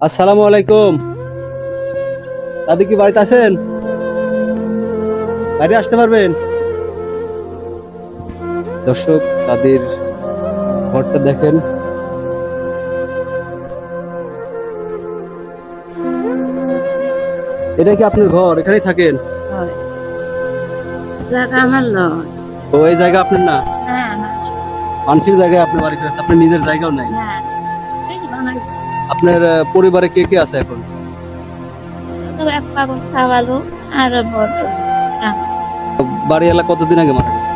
আসসালামু আলাইকুম। দাদি কি বাড়িতে আছেন? বাইরে আসতে পারবেন? দর্শক তাদের ঘরটা দেখেন। এটা কি আপনার ঘর? এখানেই থাকেন? হয়। জায়গা আমার লয় তো এই জায়গা আপনার না? না মানুষের জায়গায় আপনার বাড়ি আপনার নিজের জায়গাও নাই? না এই যে বানাই। আপনার পরিবারে কে কে আছে এখন? আর বাড়ি কতদিন আগে মারা গেছে?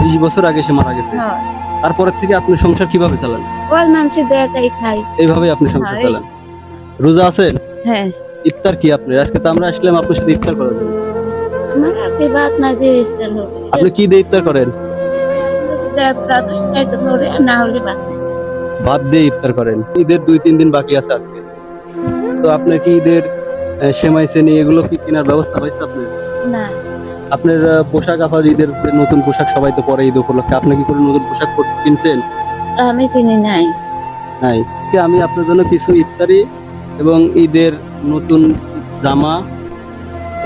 বিশ বছর। আগে সে মারা গেছে? হয়। তারপরের থেকে আপনি সংসার কীভাবে চালান? এইভাবে আপনি সংসার হ্যাঁ, চালান। রোজা আছেন হ্যাঁ। ইফতার কি আপনার আজকে তো আমরা আসলাম আপনার সাথে ইফতার করার জন্য। আপনি কি দিয়ে ইফতার করেন? না হলে। ভাত দিয়ে ইফতার করেন। ঈদের দুই তিন দিন বাকি আছে আজকে। তো আপনার কি ঈদের সেমাই শ্রেণি এগুলো কি কেনার ব্যবস্থা হয়েছে আপনার? না। আপনার পোশাক আপার ঈদের নতুন পোশাক সবাই তো পরে ঈদ উপলক্ষে। আপনি কি করে নতুন পোশাক কিনছেন? আমি কিনি নাই। নাই। কি আমি আপনার জন্য কিছু ইফতারি এবং ঈদের নতুন জামা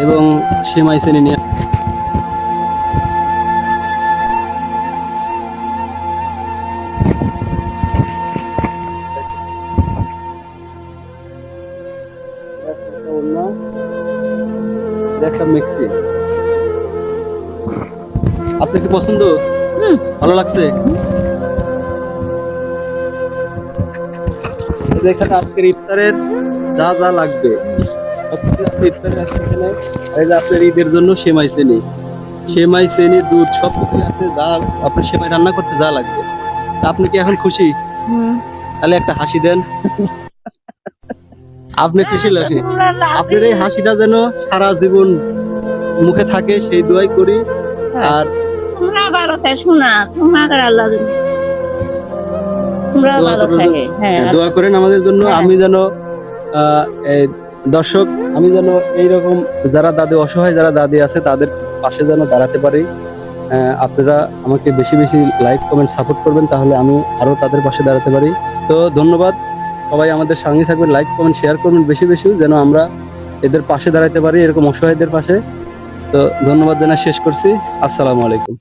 এবং সেমাই শ্রেণি নিয়ে একটা মিক্সি আপনি কি পছন্দ? ভালো লাগছে? এখানে আজকের ইফতারের যা যা লাগবে। আপনার ঈদের জন্য সেমাই শ্রেণি সেমাই শ্রেণি দুধ সব কিছু আছে। যা আপনার সেমাই রান্না করতে যা লাগবে। তা আপনি কি এখন খুশি? তাহলে একটা হাসি দেন। আপনি খুশি হাসি আপনার এই হাসিটা যেন সারা জীবন মুখে থাকে সেই দোয়াই করি। আর তোমরা ভালো থাকে শোনা তোমাকে আল্লাহ তোমরা ভালো থাকে হ্যাঁ দোয়া করেন আমাদের জন্য। হ্যাঁ। আমি যেন দর্শক আমি যেন এইরকম যারা দাদি অসহায় যারা দাদি আছে তাদের পাশে যেন দাঁড়াতে পারি। আপনারা আমাকে বেশি বেশি লাইক কমেন্ট সাপোর্ট করবেন তাহলে আমি আরও তাদের পাশে দাঁড়াতে পারি। তো ধন্যবাদ। সবাই আমাদের সঙ্গে থাকবেন লাইক কমেন্ট শেয়ার করবেন বেশি বেশি, যেন আমরা এদের পাশে দাঁড়াতে পারি, এরকম অসহায়দের পাশে। তো ধন্যবাদ জানা শেষ করছি। আসসালামু আলাইকুম।